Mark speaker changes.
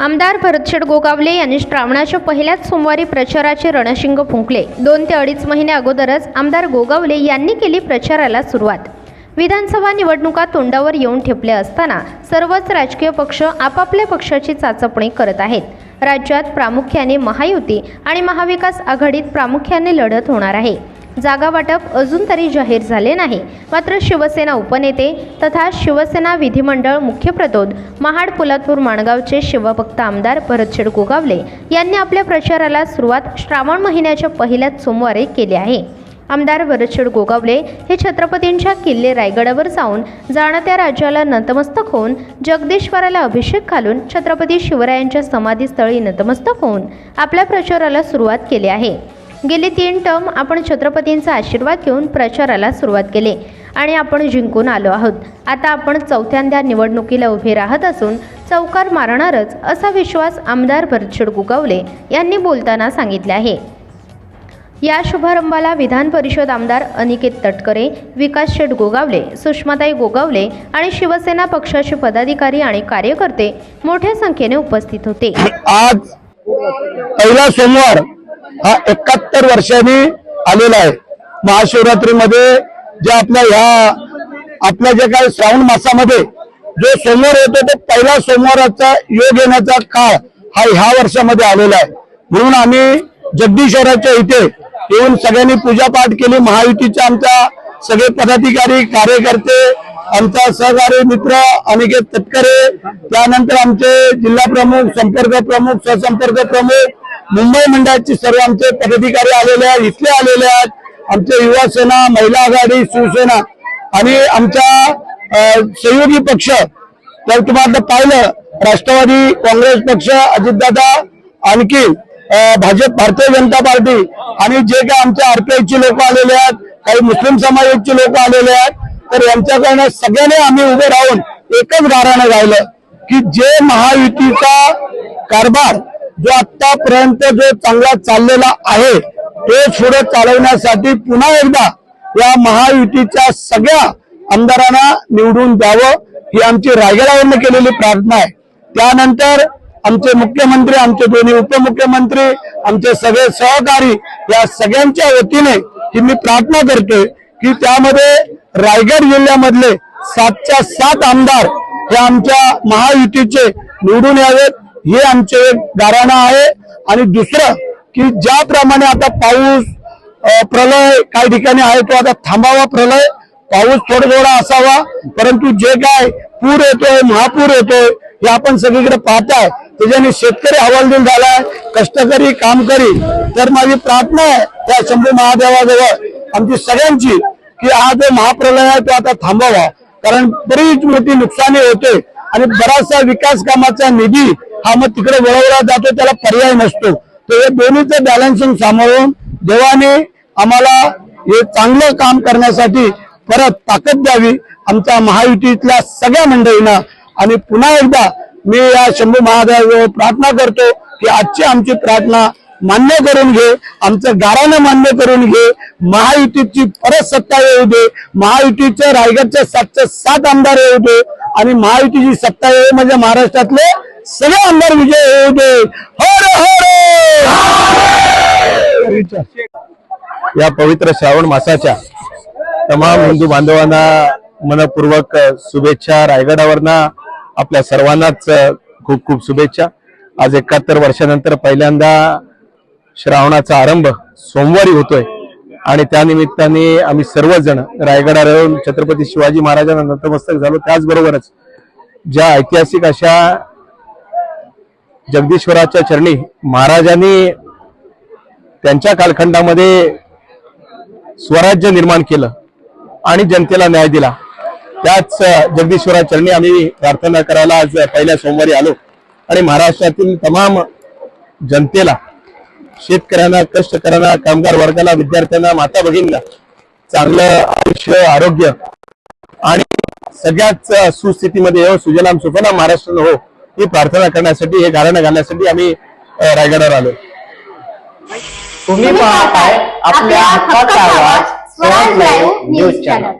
Speaker 1: आमदार भरतशेठ गोगावले यांनी श्रावणाच्या पहिल्याच सोमवारी प्रचाराचे रणशिंग फुंकले. दोन ते अडीच महिने अगोदरच आमदार गोगावले यांनी केली प्रचाराला सुरुवात. विधानसभा निवडणुका तोंडावर येऊन ठेपल्या असताना सर्वच राजकीय पक्ष आपापल्या पक्षाची चाचपणी करत आहेत. राज्यात प्रामुख्याने महायुती आणि महाविकास आघाडीत प्रामुख्याने लढत होणार आहे. जागा वाटप अजून तरी जाहीर झाले नाही. मात्र शिवसेना उपनेते तथा शिवसेना विधिमंडळ मुख्यप्रतोद महाड पोलादपूर माणगावचे शिवभक्त आमदार भरतशेड गोगावले यांनी आपल्या प्रचाराला सुरुवात श्रावण महिन्याच्या पहिल्याच सोमवारी केली आहे. आमदार भरतशेड गोगावले हे छत्रपतींच्या किल्ले रायगडावर जाऊन जाणत्या राज्याला नतमस्तक होऊन जगदीश्वराला अभिषेक घालून छत्रपती शिवरायांच्या समाधीस्थळी नतमस्तक होऊन आपल्या प्रचाराला सुरुवात केली आहे. गेली तीन टर्म आपण छत्रपतींचा आशीर्वाद घेऊन प्रचाराला सुरुवात केली आणि आपण जिंकून आलो आहोत. आता आपण चौथ्यांदा निवडणुकीला उभे राहत असून चौकार मारणारच असा विश्वास आमदार भरतशेड गुगावले यांनी बोलताना सांगितले आहे. या शुभारंभाला विधान परिषद आमदार अनिकेत तटकरे विकास शेठ गोगावले सुषमाताई गोगावले आणि शिवसेना पक्षाचे पदाधिकारी आणि कार्यकर्ते मोठ्या संख्येने उपस्थित होते.
Speaker 2: आज पहिला सोमवार हा एकाहत्तर वर्षांनी आलेला आहे. महाशिवरात्रीमध्ये जे आपल्या ह्या आपल्या जे काही श्रावण मासामध्ये जो सोमवार येतो तो पहिला सोमवाराचा योग येण्याचा काळ हा ह्या वर्षामध्ये आलेला आहे. म्हणून आम्ही जगदीश्वराच्या इथे येऊन सगळ्यांनी पूजापाठ केली. महायुतीचे आमच्या सगळे पदाधिकारी कार्यकर्ते आमचा सहकारी मित्र अनिकेत तटकरे त्यानंतर आमचे जिल्हा प्रमुख संपर्क प्रमुख सहसंपर्क प्रमुख मुंबई मंडळाचे सर्व आमचे पदाधिकारी आलेले आहेत इथले आलेले आहेत. आमचे युवा सेना महिला आघाडी शिवसेना आणि आमच्या सहयोगी पक्ष. तर तुम्हाला पाहिलं राष्ट्रवादी काँग्रेस पक्ष अजितदादा आणखी भाजप भारतीय जनता पार्टी आणि जे काही आमच्या आरपीआयचे लोक आलेले आहेत काही मुस्लिम समाजाचे लोक आलेले आहेत तर यांच्याकडनं सगळ्यांनी आम्ही उभे राहून एकच गाराणं गायलं की जे महायुतीचा कारभार जो आतापर्यंत जो चांगला चाललेला आहे तो पुढे चालवण्यासाठी पुन्हा एकदा या महायुतीच्या सगळ्या आमदारांना निवडून द्यावं ही आमची रायगडावरनं केलेली प्रार्थना आहे. त्यानंतर आमचे मुख्यमंत्री आमचे दोन्ही उपमुख्यमंत्री आमचे सगळे सहकारी या सगळ्यांच्या वतीने ही मी प्रार्थना करतोय की त्यामध्ये रायगड जिल्ह्यामधले सातच्या सात आमदार हे आमच्या महायुतीचे निवडून यावेत. हे आमचे एक आहे. आणि दुसरं की ज्याप्रमाणे आता पाऊस प्रलय काही ठिकाणी आहे तो आता थांबावा प्रलय. पाऊस थोडा थोडा असावा परंतु जे काय पूर येतोय महापूर येतोय हे आपण सगळीकडे पाहताय. त्याच्याने शेतकरी हवालदिल झालाय कष्टकरी कामकरी. तर माझी प्रार्थना आहे त्या शंभू महादेवाजवळ आमची सगळ्यांची की हा जो महाप्रलय आहे तो आता थांबावा. कारण बरीच मोठी नुकसानी होते. आणि बराचसा विकास कामाचा निधी हा मग तिकडे वळवला जातो त्याला पर्याय नसतो. तर हे दोन्हीचं बॅलन्सिंग सांभाळून देवाने आम्हाला हे चांगलं काम करण्यासाठी परत ताकद द्यावी आमच्या महायुतीतल्या सगळ्या मंडळींना. आणि पुन्हा एकदा मी या शंभू महादेवाजवळ प्रार्थना करतो की आजची आमची प्रार्थना मान्य करून घे आमचं गारानं मान्य करून घे महायुतीची परत सत्ता येऊ दे महायुतीचे रायगडचे सातशे सात आमदार येऊ दे आणि महायुतीची सत्ता येऊ म्हणजे महाराष्ट्रातले सगळे आमदार विजय होऊ दे.
Speaker 3: या पवित्र श्रावण मासाच्या तमाम हिंदू बांधवांना मनपूर्वक शुभेच्छा. रायगडावरनं आपल्या सर्वांनाच खूप खूप शुभेच्छा. आज एकाहत्तर वर्षानंतर पहिल्यांदा श्रावणाचा आरंभ सोमवारी होतोय. आणि त्यानिमित्ताने आम्ही सर्वजण रायगडा राहून छत्रपती शिवाजी महाराजांना नतमस्तक झालो. त्याचबरोबरच ज्या ऐतिहासिक अशा जगदीश्वराच्या चरणी महाराजांनी त्यांच्या कालखंडामध्ये स्वराज्य निर्माण केलं आणि जनतेला न्याय दिला. त्याच जगदीश्वरा चरणी आम्ही प्रार्थना करायला आज पहिल्या सोमवारी आलो आणि महाराष्ट्रातील तमाम जनतेला शेतकऱ्यांना कष्टकऱ्यांना कामगार वर्गाला विद्यार्थ्यांना माता भगिनींना चांगलं आयुष्य आरोग्य आणि सगळ्याच सुस्थितीमध्ये हो सुजलाम सुफलाम महाराष्ट्र हो ही प्रार्थना करण्यासाठी हे गाणं घालण्यासाठी आम्ही रायगडावर आलो.
Speaker 4: तुम्ही पाहताय आपल्या हक्काचा आवाज न्यूज चॅनल.